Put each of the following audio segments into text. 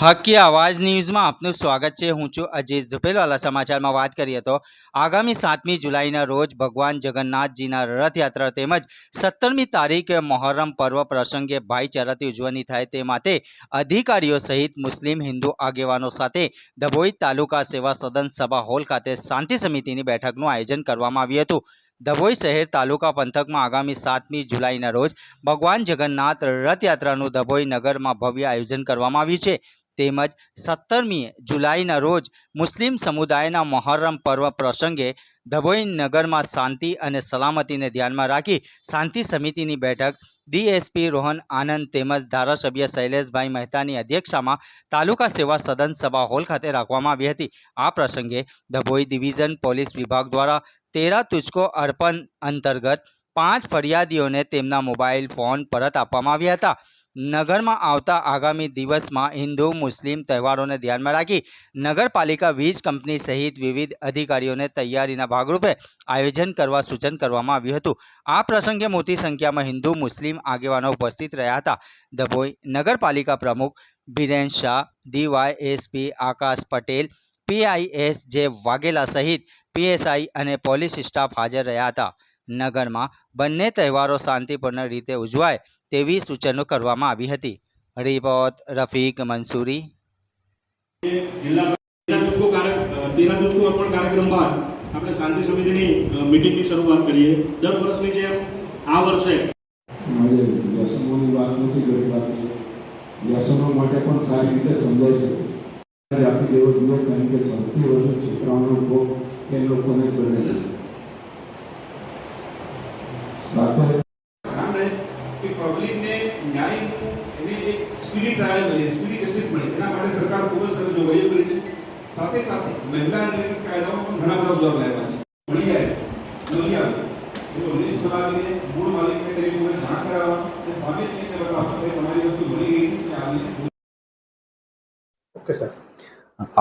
હકી આવાજ ન્યૂઝમાં આપનું સ્વાગત છે. હું છું અજીત ઝુપેલવાલા સમાચારમાં વાત કરીએ તો આગામી સાતમી જુલાઈના રોજ ભગવાન જગન્નાથજીના રથયાત્રા તેમજ સત્તરમી તારીખે મહોરમ પર્વ પ્રસંગે ભાઈચારાથી ઉજવણી થાય તે માટે અધિકારીઓ સહિત મુસ્લિમ હિન્દુ આગેવાનો સાથે ડભોઈ તાલુકા સેવા સદન સભા હોલ ખાતે શાંતિ સમિતિની બેઠકનું આયોજન કરવામાં આવ્યું હતું. ડભોઈ શહેર તાલુકા પંથકમાં આગામી સાતમી જુલાઈના રોજ ભગવાન જગન્નાથ રથયાત્રાનું ડભોઈ નગરમાં ભવ્ય આયોજન કરવામાં આવ્યું છે. તેમજ સત્તરમી જુલાઈના રોજ મુસ્લિમ સમુદાયના મહોરમ પર્વ પ્રસંગે ધભોઈ નગરમાં શાંતિ અને સલામતીને ધ્યાનમાં રાખી શાંતિ સમિતિની બેઠક ડીએસપી રોહન આનંદ તેમજ ધારાસભ્ય શૈલેષભાઈ મહેતાની અધ્યક્ષતામાં તાલુકા સેવા સદન સભા હોલ ખાતે રાખવામાં આવી હતી. આ પ્રસંગે ધભોઈ ડિવિઝન પોલીસ વિભાગ દ્વારા તેરા તુચકો અર્પણ અંતર્ગત પાંચ ફરિયાદીઓને તેમના મોબાઈલ ફોન પરત આપવામાં આવ્યા હતા. નગરમાં આવતા આગામી દિવસમાં હિન્દુ, મુસ્લિમ તહેવારોને ધ્યાનમાં રાખી નગરપાલિકા વીજ કંપની સહિત વિવિધ અધિકારીઓને તૈયારીના ભાગરૂપે આયોજન કરવા સૂચન કરવામાં આવ્યું હતું. આ પ્રસંગે મોટી સંખ્યામાં હિન્દુ, મુસ્લિમ આગેવાનો ઉપસ્થિત રહ્યા હતા. ડભોઈ નગરપાલિકા પ્રમુખ Biren Shah, DYSP Akash Patel, PI S J Vaghela સહિત પીએસઆઈ અને પોલીસ સ્ટાફ હાજર રહ્યા હતા. નગરમાં બંને તહેવારો શાંતિપૂર્ણ રીતે ઉજવાય તેવી સૂચનો કરવામાં આવી હતી. રિપોર્ટ રફીક મંસૂરી. તેના અર્પણ કાર્યક્રમ બાદ આપણે શાંતિ સમિતિની મિટિંગની શરૂઆત કરીએ. દર વર્ષની જેમ આ વર્ષે વ્યસનોની વાત નથી કરી વાત વ્યસનો માટે પણ સારી રીતે સમજાય છે. ત્યારે આપી દેવો જોઈએ કારણ કે સૌથી વધુ છોકરાઓનો ભોગ એ લોકોને કરે છે. ન્યાયનું એની એક સ્પીડી ટ્રાયલ મળે સ્પીડી જસ્ટિસ મળે. એના માટે સરકાર ખૂબ જ સરસ જોગવાઈઓ કરી છે. સાથે સાથે મહિલા રિલેટેડ કાયદામાં પણ ઘણા બધા સુધાર લાવ્યા છે. મળી આવે મળી આવે. એ લિસ્ટ બનાવીને મૂળ માલિકને ટેલિફોને જાણ કરાવવા અને સામે જઈને બતાવવા તમારી વસ્તુ મળી ગઈ છે ઓકે, સર.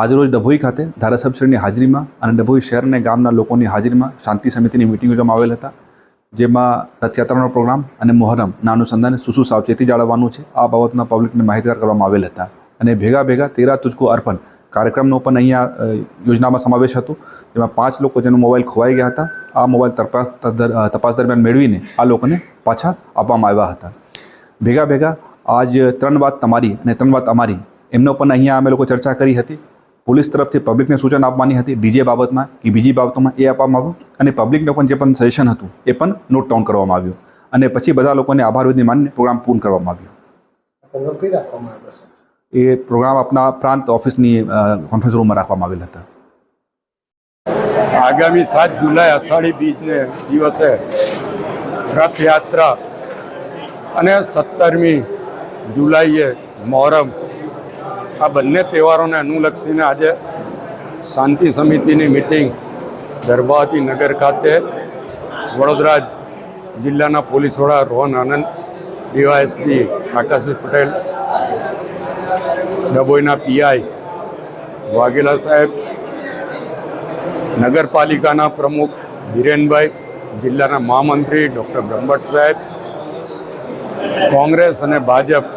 આજરોજ ડભોઈ ખાતે ધારાસભ્યશ્રીની હાજરીમાં અને ડભોઈ શહેર અને ગામના લોકોની હાજરીમાં શાંતિ સમિતિની મિટિંગ યોજવામાં આવેલ હતા. જેમાં રથયાત્રાનો પ્રોગ્રામ અને મોહરમના અનુસંધાને શું શું સાવચેતી જાળવવાનું છે. આ બાબતના પબ્લિકને માહિતગાર કરવામાં આવેલ હતા અને ભેગા ભેગા તેરા તુજકો અર્પણ કાર્યક્રમનો પણ અહીંયા યોજનામાં સમાવેશ હતો. જેમાં પાંચ લોકો જેનો મોબાઈલ ખોવાઈ ગયા હતા. આ મોબાઈલ તપાસ તપાસ દરમિયાન મેળવીને આ લોકોને પાછા આપવામાં આવ્યા હતા. ભેગા ભેગા આજ ત્રણ વાત તમારી અને ત્રણ વાત અમારી એમનો પણ અહીંયા અમે લોકો ચર્ચા કરી હતી. પોલીસ તરફથી પબ્લિકને સૂચન આપવાની હતી. બીજી બાબતમાં કે બીજી બાબતોમાં એ આપવામાં આવ્યું અને પબ્લિકને પણ જે પણ સજેશન હતું એ પણ નોટ ડાઉન કરવામાં આવ્યું. અને પછી બધા લોકોને આભાર વિધિ માનીને પ્રોગ્રામ પૂર્ણ કરવામાં આવ્યો. એ પ્રોગ્રામ આપના પ્રાંત ઓફિસની કોન્ફરન્સ રૂમમાં રાખવામાં આવેલ હતા. આગામી સાત જુલાઈ અષાઢી બીજને દિવસે રથયાત્રા અને સત્તરમી જુલાઈએ મોહરમ આ બંને તહેવારોને અનુલક્ષીને આજે શાંતિ સમિતિની મિટિંગ દરબાવતી નગર ખાતે વડોદરા જિલ્લાના પોલીસ વડા રોહન આનંદ, ડીવાયએસપી આકાશભાઈ પટેલ, ડભોઈના પીઆઈ વાઘેલા સાહેબ, નગરપાલિકાના પ્રમુખ ધીરેનભાઈ, જિલ્લાના મહામંત્રી ડૉક્ટર બ્રહ્મભટ્ટ સાહેબ, કોંગ્રેસ અને ભાજપ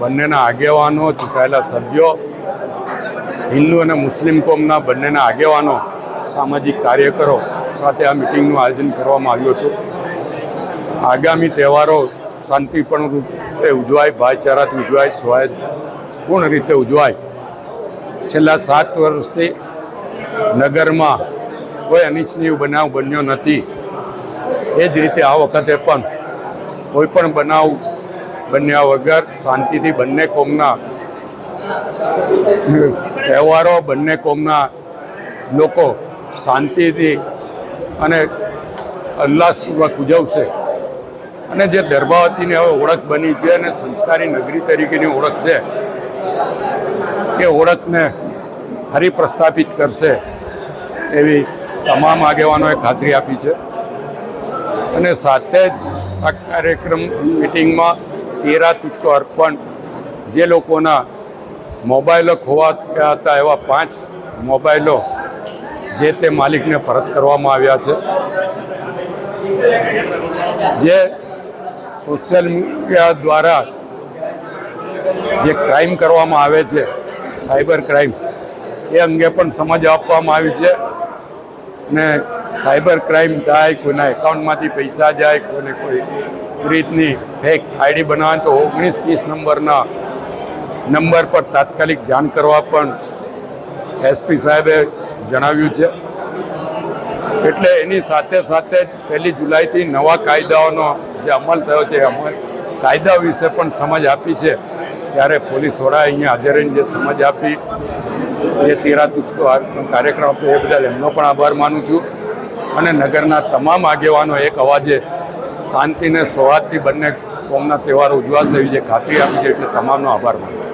બંનેના આગેવાનો, ચૂંટાયેલા સભ્યો, હિન્દુ અને મુસ્લિમ કોમના બંનેના આગેવાનો, સામાજિક કાર્યકરો સાથે આ મિટિંગનું આયોજન કરવામાં આવ્યું હતું. આગામી તહેવારો શાંતિપૂર્ણ રૂપે ઉજવાય, ભાઈચારાથી ઉજવાય, સ્વાયત્તપૂર્ણ રીતે ઉજવાય. છેલ્લા સાત વર્ષથી નગરમાં કોઈ અનિચ્છનીય બનાવ બન્યો નથી. એ જ રીતે આ વખતે પણ કોઈ પણ બનાવ બન્યા વગર શાંતિથી બંને કોમના તહેવારો, બંને કોમના લોકો શાંતિથી અને ઉલ્લાસપૂર્વક ઉજવશે. અને જે દર્ભાવતીની હવે ઓળખ બની છે અને સંસ્કારી નગરી તરીકેની ઓળખ છે, એ ઓળખને ફરી પ્રસ્થાપિત કરશે એવી તમામ આગેવાનોએ ખાતરી આપી છે. અને સાથે જ આ કાર્યક્રમ મિટિંગમાં તેરા તુચકો અર્પણ જે લોકોના મોબાઈલો ખોવાયા હતા એવા પાંચ મોબાઈલો જે તે માલિકને પરત કરવામાં આવ્યા છે. જે સોશિયલ મીડિયા દ્વારા જે ક્રાઇમ કરવામાં આવે છે સાયબર ક્રાઇમ એ અંગે પણ સમજ આપવામાં આવી છે. અને સાયબર ક્રાઇમ થાય, કોઈના એકાઉન્ટમાંથી પૈસા જાય, કોઈને કોઈ રીતની ફેક આઈડી બનાવે તો ઓગણીસ ત્રીસ નંબરના નંબર પર તાત્કાલિક જાણ કરવા પણ એસપી સાહેબે જણાવ્યું છે. એટલે એની સાથે સાથે જ પહેલી જુલાઈથી નવા કાયદાઓનો જે અમલ થયો છે અમલ કાયદા વિશે પણ સમજ આપી છે. ત્યારે પોલીસ વડા અહીંયા હાજર રહીને જે સમજ આપી, જે તેરા તુચકો કાર્યક્રમ આપ્યો એ બદલ એમનો પણ આભાર માનું છું. અને નગરના તમામ આગેવાનો એક અવાજે શાંતિને સૌહાર્દથી બંને કોમના તહેવારો ઉજવાશે એવી જે ખાતરી આપી છે, એટલે તમામનો આભાર માનું